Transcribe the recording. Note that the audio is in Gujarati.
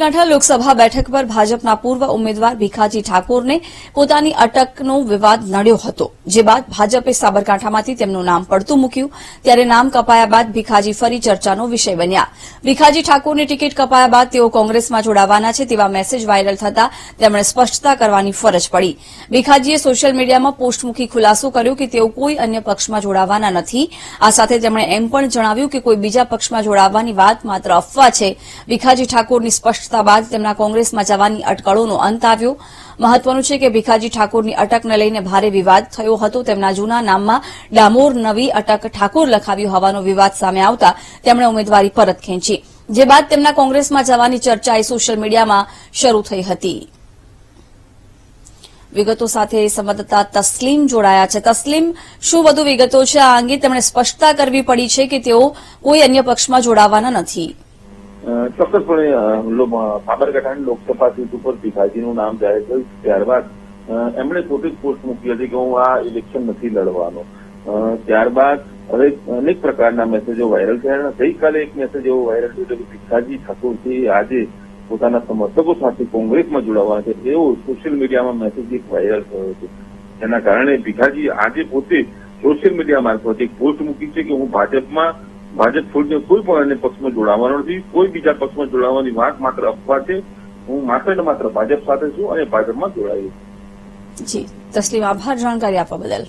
સાબરકાંઠા લોકસભા બેઠક પર ભાજપના પૂર્વ ઉમેદવાર ભીખાજી ઠાકોરને પોતાની અટકનો વિવાદ નડ્યો હતો, જે બાદ ભાજપે સાબરકાંઠામાંથી તેમનું નામ પડતું મૂક્યું. ત્યારે નામ કપાયા બાદ ભીખાજી ફરી ચર્ચાનો વિષય બન્યા. ભીખાજી ઠાકોરની ટિકિટ કપાયા બાદ તેઓ કોંગ્રેસમાં જોડાવાના છે તેવા મેસેજ વાયરલ થતા તેમણે સ્પષ્ટતા કરવાની ફરજ પડી. ભીખાજીએ સોશિયલ મીડિયામાં પોસ્ટ મૂકી ખુલાસો કર્યો કે તેઓ કોઈ અન્ય પક્ષમાં જોડાવાના નથી. આ સાથે તેમણે એમ પણ જણાવ્યું કે કોઈ બીજા પક્ષમાં જોડાવાની વાત માત્ર અફવા છે. ભીખાજી ઠાકોરની સ્પષ્ટતા બાદ તેમના કોંગ્રેસમાં જવાની અટકળોનો અંત આવ્યો. મહત્વનું છે કે ભીખાજી ઠાકોરની અટકને લઈને ભારે વિવાદ થયો હતો. તેમના જૂના નામમાં ડામોર નવી અટક ઠાકોર લખાવ્યું હોવાનો વિવાદ સામે આવતા તેમણે ઉમેદવારી પરત ખેંચી. જે બાદ તેમના કોંગ્રેસમાં જવાની ચર્ચાએ સોશિયલ મીડિયામાં શરૂ થઈ હતી. વિગતો સાથે સંવાદદાતા તસ્લીમ જોડાયા છે. તસ્લીમ, શું વધુ વિગતો છે? આ અંગે તેમણે સ્પષ્ટતા કરવી પડી છે કે તેઓ કોઈ અન્ય પક્ષમાં જોડાવાના નથી. ચોક્કસપણે સાબરકાંઠાની લોકસભા સીટ ઉપર ભીખાજીનું નામ જાહેર થયું. ત્યારબાદ એમણે પોતે જ પોસ્ટ મૂકી હતી કે હું આ ઇલેક્શન નથી લડવાનો. ત્યારબાદ, હવે અનેક પ્રકારના મેસેજો વાયરલ થયા ગઈકાલે એક મેસેજ એવો વાયરલ થયો કે ભીખાજી ઠાકોરજી આજે પોતાના સમર્થકો સાથે કોંગ્રેસમાં જોડાવાના છે. એવો સોશિયલ મીડિયામાં મેસેજ એક વાયરલ થયો છે જેના કારણે ભીખાજી આજે પોતે સોશિયલ મીડિયા મારફતે એક પોસ્ટ મૂકી છે કે હું ભાજપમાં ભાજપ છોડીને કોઈ પણ અન્ય પક્ષમાં જોડાવાનો નથી. કોઈ બીજા પક્ષમાં જોડાવાની વાત માત્ર અફવા છે. હું માત્ર ને માત્ર ભાજપ સાથે છું અને ભાજપમાં જોડાયું જી, તસ્લીમ, આભાર જાણકારી આપવા બદલ.